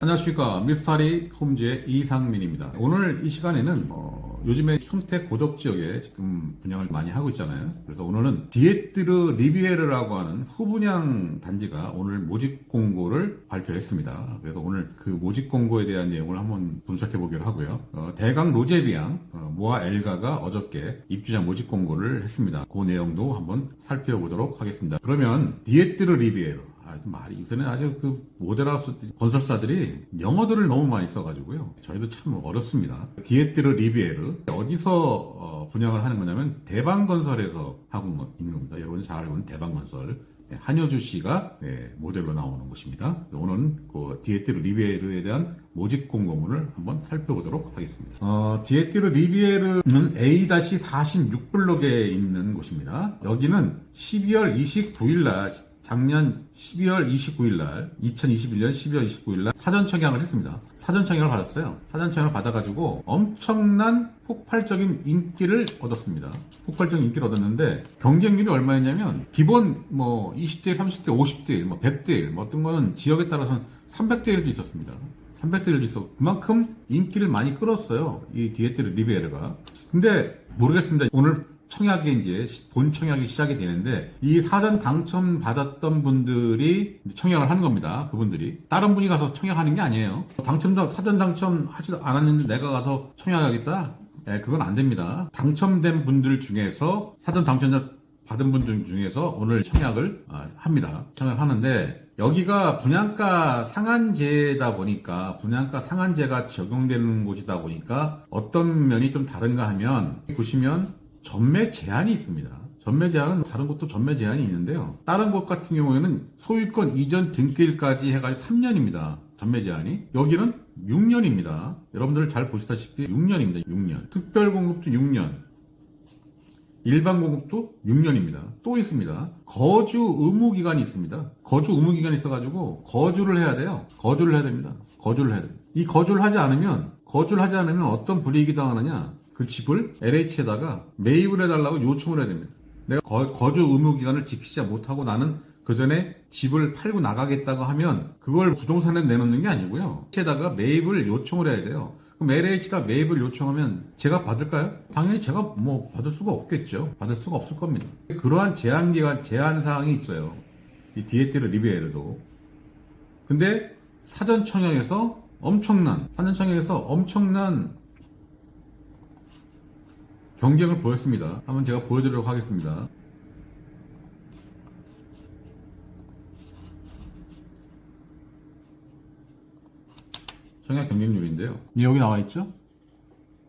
안녕하십니까 미스터리 홈즈의 이상민입니다. 오늘 이 시간에는 어, 요즘에 평택 고덕 지역에 지금 분양을 많이 하고 있잖아요. 그래서 오늘은 디에트르 리비에르라고 하는 후분양 단지가 오늘 모집 공고를 발표했습니다. 그래서 오늘 그 모집 공고에 대한 내용을 한번 분석해 보기로 하고요. 어, 대강 로제비앙 어, 모아 엘가가 어저께 입주자 모집 공고를 했습니다. 그 내용도 한번 살펴보도록 하겠습니다. 그러면 디에트르 리비에르 아, 좀 말이 요새는 아주 그 모델하우스 건설사들이 영어들을 너무 많이 써가지고요. 저희도 참 어렵습니다. 디에트르 리비에르 어디서 어, 분양을 하는 거냐면 대방건설에서 하고 있는 겁니다. 여러분이 잘 알고 있는 대방건설. 네, 한효주 씨가 네, 모델로 나오는 곳입니다. 오늘은 그 디에트르 리비에르에 대한 모집 공고문을 한번 살펴보도록 하겠습니다. 어, 디에트르 리비에르는 A-46블록에 있는 곳입니다. 여기는 12월 29일 날 작년 12월 29일 날 2021년 12월 29일 날 사전 청약을 했습니다. 사전 청약을 받았어요. 사전 청약을 받아가지고 엄청난 폭발적인 인기를 얻었습니다. 폭발적인 인기를 얻었는데 경쟁률이 얼마였냐면 기본 뭐 20대, 30대, 50대 1, 뭐 100대 1, 뭐 어떤 거는 지역에 따라서는 300대 1도 있었습니다. 300대 1도 있어 그만큼 인기를 많이 끌었어요. 이 디에트르 리베르가. 근데 모르겠습니다. 오늘 청약이 이제 본 청약이 시작이 되는데 이 사전 당첨 받았던 분들이 청약을 하는 겁니다. 그분들이 다른 분이 가서 청약하는 게 아니에요. 당첨자 사전 당첨 하지도 않았는데 내가 가서 청약하겠다. 예, 그건 안 됩니다. 당첨된 분들 중에서 사전 당첨자 받은 분들 중에서 오늘 청약을 아, 합니다. 청약을 하는데 여기가 분양가 상한제다 보니까 분양가 상한제가 적용되는 곳이다 보니까 어떤 면이 좀 다른가 하면 보시면 전매 제한이 있습니다. 전매 제한은 다른 곳도 전매 제한이 있는데요. 다른 곳 같은 경우에는 소유권 이전 등기일까지 해가지고 3년입니다. 전매 제한이. 여기는 6년입니다. 여러분들 잘 보시다시피 6년입니다. 6년. 특별 공급도 6년. 일반 공급도 6년입니다. 또 있습니다. 거주 의무 기간이 있습니다. 거주 의무 기간이 있어가지고 거주를 해야 돼요. 거주를 해야 됩니다. 거주를 해야 됩니다. 이 거주를 하지 않으면 거주를 하지 않으면 어떤 불이익이 당하느냐? 그 집을 LH에다가 매입을 해달라고 요청을 해야 됩니다. 내가 거, 주 의무 기간을 지키지 못하고 나는 그 전에 집을 팔고 나가겠다고 하면 그걸 부동산에 내놓는 게 아니고요. LH에다가 매입을 요청을 해야 돼요. 그럼 LH다 매입을 요청하면 제가 받을까요? 당연히 제가 뭐 받을 수가 없겠죠. 받을 수가 없을 겁니다. 그러한 제한 기간, 제한 사항이 있어요. 이 디에테르 리베에르도. 근데 사전 청약에서 엄청난 사전 청약에서 엄청난 경쟁을 보였습니다. 한번 제가 보여드리도록 하겠습니다. 청약 경쟁률인데요. 여기 나와 있죠?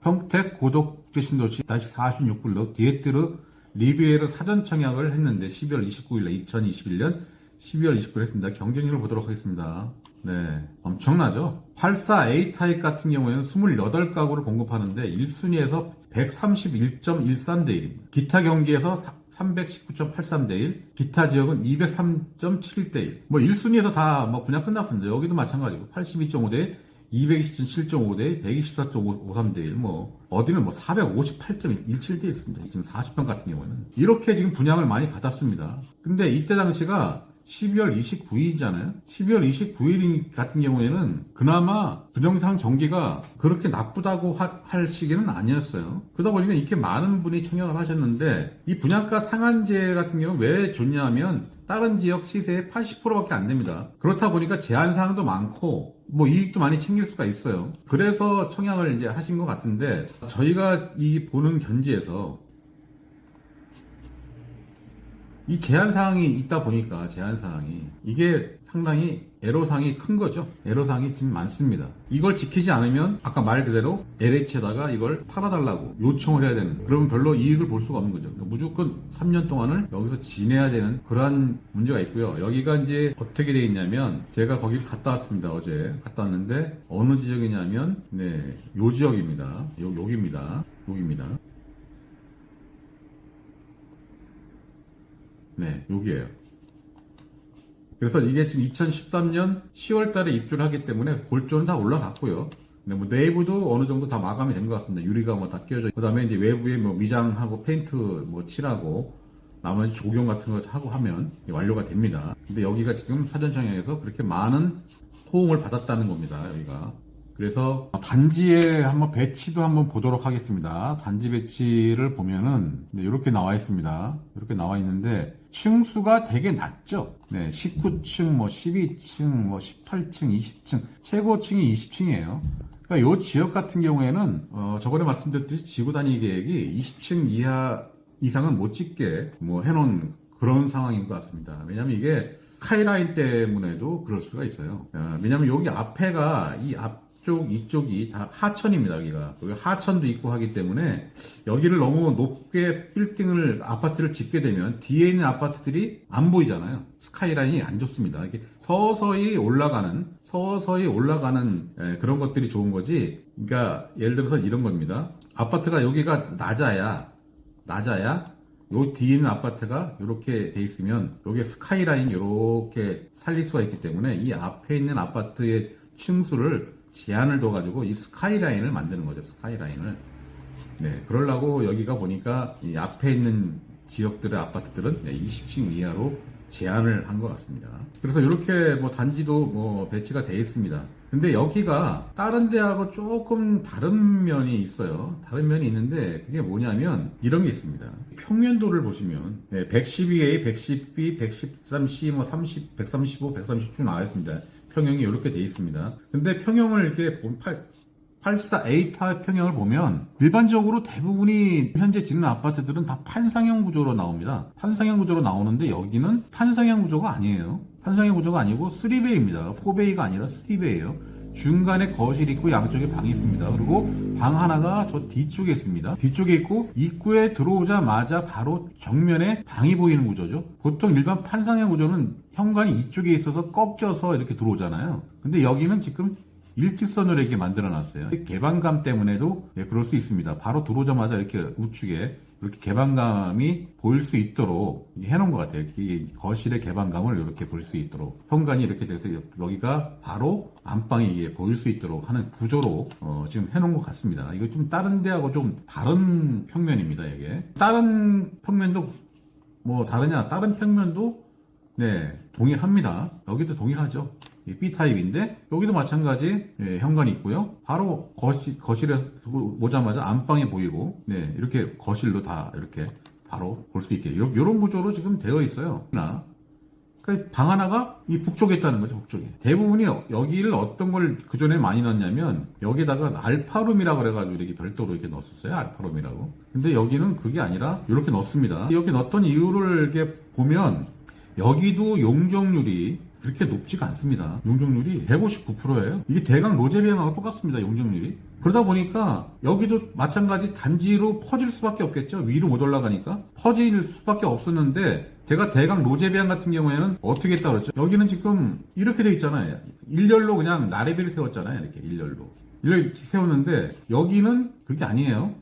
평택 고독국제 신도시 다시 46불로 디에트르 리비에르 사전 청약을 했는데 12월 29일 2021년 12월 29일 했습니다. 경쟁률을 보도록 하겠습니다. 네, 엄청나죠? 84A 타입 같은 경우에는 28가구를 공급하는데 1순위에서 131.13대 1입니다. 기타 경기에서 319.83대 1, 기타 지역은 203.7대 1. 뭐 1순위에서 다뭐 분양 끝났습니다. 여기도 마찬가지고 82.5대 1, 227.5대 1, 124.53대 1, 뭐 어디는 뭐 458.17대 1 있습니다. 지금 40평 같은 경우에는 이렇게 지금 분양을 많이 받았습니다. 근데 이때 당시가 12월 29일이잖아요. 12월 29일 같은 경우에는 그나마 부정상 전기가 그렇게 나쁘다고 하- 할 시기는 아니었어요. 그러다 보니까 이렇게 많은 분이 청약을 하셨는데 이 분양가 상한제 같은 경우는 왜 좋냐면 다른 지역 시세의 80%밖에 안 됩니다. 그렇다 보니까 제한 사항도 많고 뭐 이익도 많이 챙길 수가 있어요. 그래서 청약을 이제 하신 것 같은데 저희가 이 보는 견지에서 이 제한 사항이 있다 보니까 제한 사항이 이게 상당히 애로사항이 큰 거죠. 애로사항이 지금 많습니다. 이걸 지키지 않으면 아까 말 그대로 LH에다가 이걸 팔아달라고 요청을 해야 되는 그러면 별로 이익을 볼 수가 없는 거죠. 무조건 3년 동안을 여기서 지내야 되는 그러한 문제가 있고요. 여기가 이제 어떻게 돼 있냐면 제가 거기 갔다 왔습니다. 어제 갔다 왔는데 어느 지역이냐면 네, 요 지역입니다. 요 여기입니다. 여기입니다. 네, 여기에요. 그래서 이게 지금 2013년 10월 달에 입주를 하기 때문에 골조는 다 올라갔고요. 근데 뭐 내부도 어느 정도 다 마감이 된 것 같습니다. 유리가 뭐 다 끼워져. 그 다음에 이제 외부에 뭐 미장하고 페인트 뭐 칠하고 나머지 조경 같은 거 하고 하면 완료가 됩니다. 근데 여기가 지금 사전 청약에서 그렇게 많은 호응을 받았다는 겁니다. 여기가. 그래서 단지에 한번 배치도 한번 보도록 하겠습니다. 단지 배치를 보면은 이렇게 나와 있습니다. 이렇게 나와 있는데 층수가 되게 낮죠. 네, 19층, 뭐 12층, 뭐 18층, 20층, 최고층이 20층이에요. 그러니까 이 지역 같은 경우에는 어, 저번에 말씀드렸듯이 지구 단위 계획이 20층 이하 이상은 못 짓게 뭐 해놓은 그런 상황인 것 같습니다. 왜냐하면 이게 카이라인 때문에도 그럴 수가 있어요. 어, 왜냐하면 여기 앞에가 이앞 쪽 이쪽이 다 하천입니다. 여기가 여기 하천도 있고 하기 때문에 여기를 너무 높게 빌딩을 아파트를 짓게 되면 뒤에 있는 아파트들이 안 보이잖아요. 스카이라인이 안 좋습니다. 이렇게 서서히 올라가는 서서히 올라가는 에, 그런 것들이 좋은 거지. 그러니까 예를 들어서 이런 겁니다. 아파트가 여기가 낮아야 낮아야 요 뒤에 있는 아파트가 이렇게 돼 있으면 여기에 스카이라인 이렇게 살릴 수가 있기 때문에 이 앞에 있는 아파트의 층수를 제한을 둬가지고 이 스카이라인을 만드는 거죠 스카이라인을 네 그러려고 여기가 보니까 이 앞에 있는 지역들의 아파트들은 20층 이하로 제한을 한 것 같습니다. 그래서 이렇게 뭐 단지도 뭐 배치가 돼 있습니다. 근데 여기가 다른 데하고 조금 다른 면이 있어요. 다른 면이 있는데 그게 뭐냐면 이런 게 있습니다. 평면도를 보시면 112A, 110B, 113C, 뭐 30, 135, 130 쭉 나와 있습니다. 평형이 이렇게 돼 있습니다. 근데 평형을 이렇게 본 84A 평형을 보면 일반적으로 대부분이 현재 짓는 아파트들은 다 판상형 구조로 나옵니다. 판상형 구조로 나오는데 여기는 판상형 구조가 아니에요. 판상형 구조가 아니고 3베이입니다. 4베이가 아니라 3베이예요. 중간에 거실 있고 양쪽에 방이 있습니다. 그리고 방 하나가 저 뒤쪽에 있습니다. 뒤쪽에 있고 입구에 들어오자마자 바로 정면에 방이 보이는 구조죠. 보통 일반 판상형 구조는 현관이 이쪽에 있어서 꺾여서 이렇게 들어오잖아요. 근데 여기는 지금 일직선으로 이렇게 만들어 놨어요. 개방감 때문에도 예, 그럴 수 있습니다. 바로 들어오자마자 이렇게 우측에 이렇게 개방감이 보일 수 있도록 해놓은 것 같아요. 이 거실의 개방감을 이렇게 볼 수 있도록 현관이 이렇게 돼서 여기가 바로 안방이 보일 수 있도록 하는 구조로 어, 지금 해놓은 것 같습니다. 이거 좀 다른 데하고 좀 다른 평면입니다. 이게 다른 평면도 뭐 다르냐? 다른 평면도 네 동일합니다. 여기도 동일하죠. 이 B타입인데 여기도 마찬가지 예, 현관이 있고요. 바로 거실, 거실에서 오자마자 안방이 보이고 네, 이렇게 거실로 다 이렇게 바로 볼 수 있게 이런 구조로 지금 되어 있어요. 나. 그러니까 방 하나가 이 북쪽에 있다는 거죠, 북쪽에. 대부분이 여기를 어떤 걸 그전에 많이 넣었냐면, 여기다가 알파룸이라고 그래가지고 이렇게 별도로 이렇게 넣었었어요, 알파룸이라고. 근데 여기는 그게 아니라 이렇게 넣습니다. 이렇게 넣었던 이유를 이렇게 보면, 여기도 용적률이 그렇게 높지가 않습니다. 용적률이 159%예요. 이게 대강 로제비앙하고 똑같습니다. 용적률이. 그러다 보니까 여기도 마찬가지 단지로 퍼질 수밖에 없겠죠. 위로 못 올라가니까 퍼질 수밖에 없었는데 제가 대강 로제비앙 같은 경우에는 어떻게 했다고 그랬죠? 여기는 지금 이렇게 돼 있잖아요. 일렬로 그냥 나래비를 세웠잖아요. 이렇게 일렬로. 일렬 이렇게 세웠는데 여기는 그게 아니에요.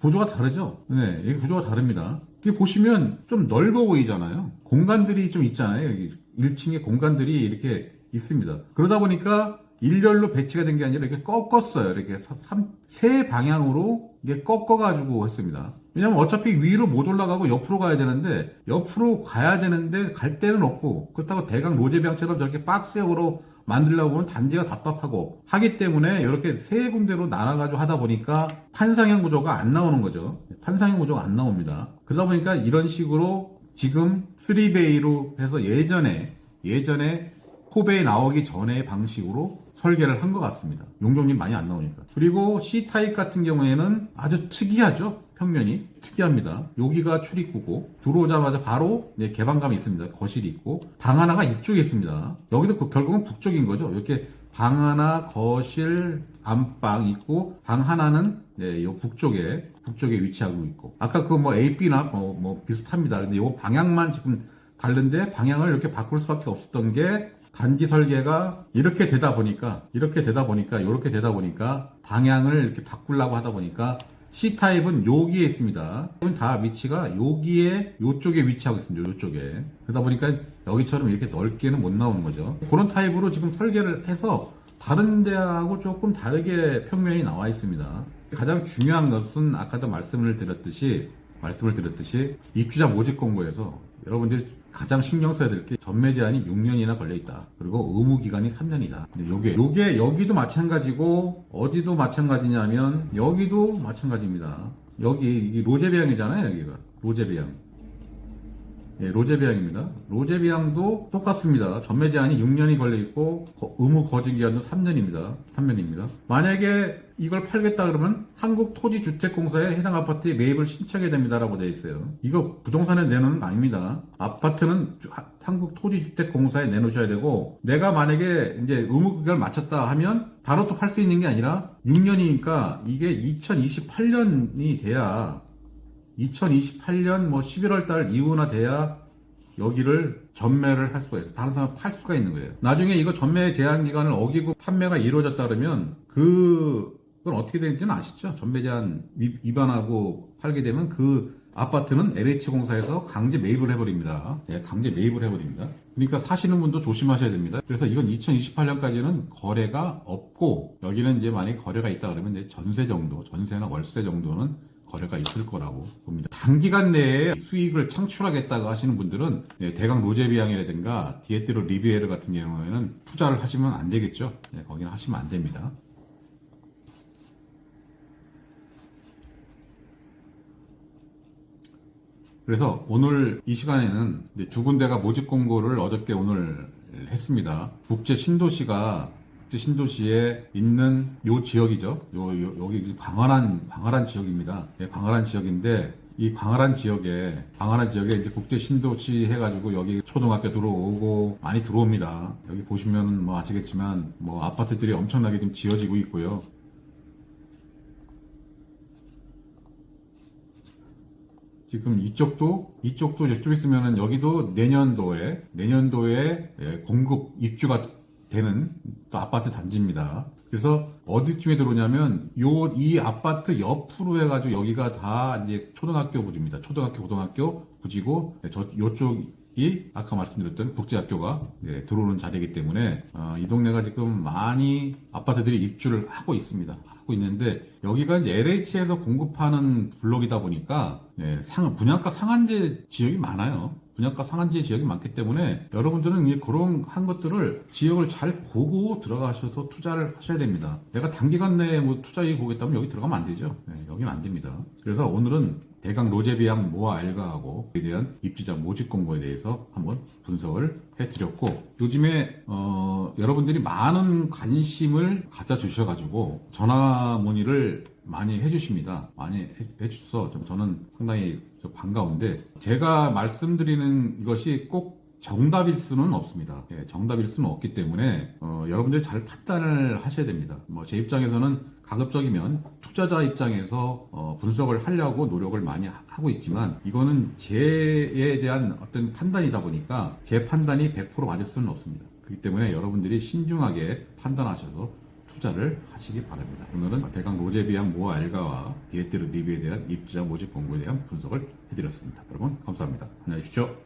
구조가 다르죠? 네, 이 구조가 다릅니다. 이게 보시면 좀 넓어 보이잖아요. 공간들이 좀 있잖아요. 여기 1층에 공간들이 이렇게 있습니다. 그러다 보니까 일렬로 배치가 된 게 아니라 이렇게 꺾었어요. 이렇게 3, 세 방향으로 이게 꺾어가지고 했습니다. 왜냐면 어차피 위로 못 올라가고 옆으로 가야 되는데, 옆으로 가야 되는데 갈 데는 없고, 그렇다고 대강 로제병처럼 저렇게 박스형으로 만들려고 보면 단지가 답답하고 하기 때문에 이렇게 세 군데로 나눠가지고 하다 보니까 판상형 구조가 안 나오는 거죠. 판상형 구조가 안 나옵니다. 그러다 보니까 이런 식으로 지금 3베이로 해서 예전에 예전에 코베이 나오기 전의 방식으로 설계를 한 것 같습니다. 용적률 많이 안 나오니까. 그리고 C타입 같은 경우에는 아주 특이하죠. 평면이 특이합니다. 여기가 출입구고 들어오자마자 바로 네, 개방감이 있습니다. 거실이 있고 방 하나가 이쪽에 있습니다. 여기도 그 결국은 북쪽인 거죠. 이렇게 방 하나, 거실, 안방 있고 방 하나는 네, 요 북쪽에 북쪽에 위치하고 있고 아까 그 뭐 A, B나 뭐, 뭐 비슷합니다. 근데 요 방향만 지금 다른데 방향을 이렇게 바꿀 수밖에 없었던 게 단지 설계가 이렇게 되다 보니까 이렇게 되다 보니까 이렇게 되다 보니까 방향을 이렇게 바꾸려고 하다 보니까 C타입은 여기에 있습니다. 다 위치가 여기에 요쪽에 위치하고 있습니다. 요쪽에. 그러다 보니까 여기처럼 이렇게 넓게는 못 나오는 거죠. 그런 타입으로 지금 설계를 해서 다른 데하고 조금 다르게 평면이 나와 있습니다. 가장 중요한 것은 아까도 말씀을 드렸듯이 말씀을 드렸듯이 입주자 모집 공고에서 여러분들이 가장 신경 써야 될 게 전매 제한이 6년이나 걸려 있다. 그리고 의무 기간이 3년이다. 근데 요게 요게 여기도 마찬가지고 어디도 마찬가지냐면 여기도 마찬가지입니다. 여기 이게 로제비앙이잖아요, 여기가. 로제비앙. 예, 로제비앙입니다. 로제비앙도 똑같습니다. 전매 제한이 6년이 걸려 있고 거- 의무 거주 기간도 3년입니다. 3년입니다. 만약에 이걸 팔겠다 그러면 한국토지주택공사에 해당 아파트에 매입을 신청해야 됩니다라고 되어 있어요. 이거 부동산에 내놓는 거 아닙니다. 아파트는 한국토지주택공사에 내놓으셔야 되고 내가 만약에 이제 의무 기간을 마쳤다 하면 바로 또 팔 수 있는 게 아니라 6년이니까 이게 2028년이 돼야 2028년 뭐 11월 달 이후나 돼야 여기를 전매를 할 수가 있어요. 다른 사람 팔 수가 있는 거예요. 나중에 이거 전매 제한 기간을 어기고 판매가 이루어졌다 그러면 그, 그건 어떻게 되는지는 아시죠? 전매 제한 위- 위반하고 팔게 되면 그 아파트는 LH공사에서 강제 매입을 해버립니다. 예, 강제 매입을 해버립니다. 그러니까 사시는 분도 조심하셔야 됩니다. 그래서 이건 2028년까지는 거래가 없고 여기는 이제 만약에 거래가 있다 그러면 이제 전세 정도, 전세나 월세 정도는 거래가 있을 거라고 봅니다. 단기간 내에 수익을 창출하겠다고 하시는 분들은 예, 대강 로제비앙이라든가 디에트로 리비에르 같은 경우에는 투자를 하시면 안 되겠죠. 예, 거기는 하시면 안 됩니다. 그래서 오늘 이 시간에는 두 군데가 모집 공고를 어저께 오늘 했습니다. 국제 신도시가 신도시에 있는 요 지역이죠. 요, 요- 여기 광활한 광활한 지역입니다. 예, 광활한 지역인데 이 광활한 지역에 광활한 지역에 이제 국제 신도시 해가지고 여기 초등학교 들어오고 많이 들어옵니다. 여기 보시면 뭐 아시겠지만 뭐 아파트들이 엄청나게 좀 지어지고 있고요. 지금 이쪽도 이쪽도 좀 있으면은 여기도 내년도에 내년도에 예, 공급 입주가 되는 또 아파트 단지입니다. 그래서 어디쯤에 들어오냐면 요 이 아파트 옆으로 해가지고 여기가 다 이제 초등학교 부지입니다. 초등학교 고등학교 부지고 예, 저 요쪽이 아까 말씀드렸던 국제학교가 예, 들어오는 자리이기 때문에 어, 이 동네가 지금 많이 아파트들이 입주를 하고 있습니다. 하고 있는데 여기가 이제 LH에서 공급하는 블록이다 보니까 예, 상 분양가 상한제 지역이 많아요. 분양가 상한제 지역이 많기 때문에 여러분들은 그런 한 것들을 지역을 잘 보고 들어가셔서 투자를 하셔야 됩니다. 내가 단기간 내에 뭐 투자 이익 보겠다면 여기 들어가면 안 되죠. 예, 여기는 안 됩니다. 그래서 오늘은 대강 로제비앙 모아 알가하고에 대한 입주자 모집 공고에 대해서 한번 분석을 해드렸고 요즘에 어, 여러분들이 많은 관심을 가져주셔가지고 전화 문의를 많이 해주십니다. 많이 해, 해주셔서 좀 저는 상당히 좀 반가운데 제가 말씀드리는 것이 꼭 정답일 수는 없습니다. 예, 정답일 수는 없기 때문에 어, 여러분들이 잘 판단을 하셔야 됩니다. 뭐 제 입장에서는 가급적이면 투자자 입장에서 어, 분석을 하려고 노력을 많이 하- 하고 있지만 이거는 제에 대한 어떤 판단이다 보니까 제 판단이 100% 맞을 수는 없습니다. 그렇기 때문에 여러분들이 신중하게 판단하셔서 투자를 하시기 바랍니다. 오늘은 대강 로제비앙 모아 알가와 디에테르 리비에 대한 입주자 모집 공고에 대한 분석을 해드렸습니다. 여러분 감사합니다. 안녕히 계십시오.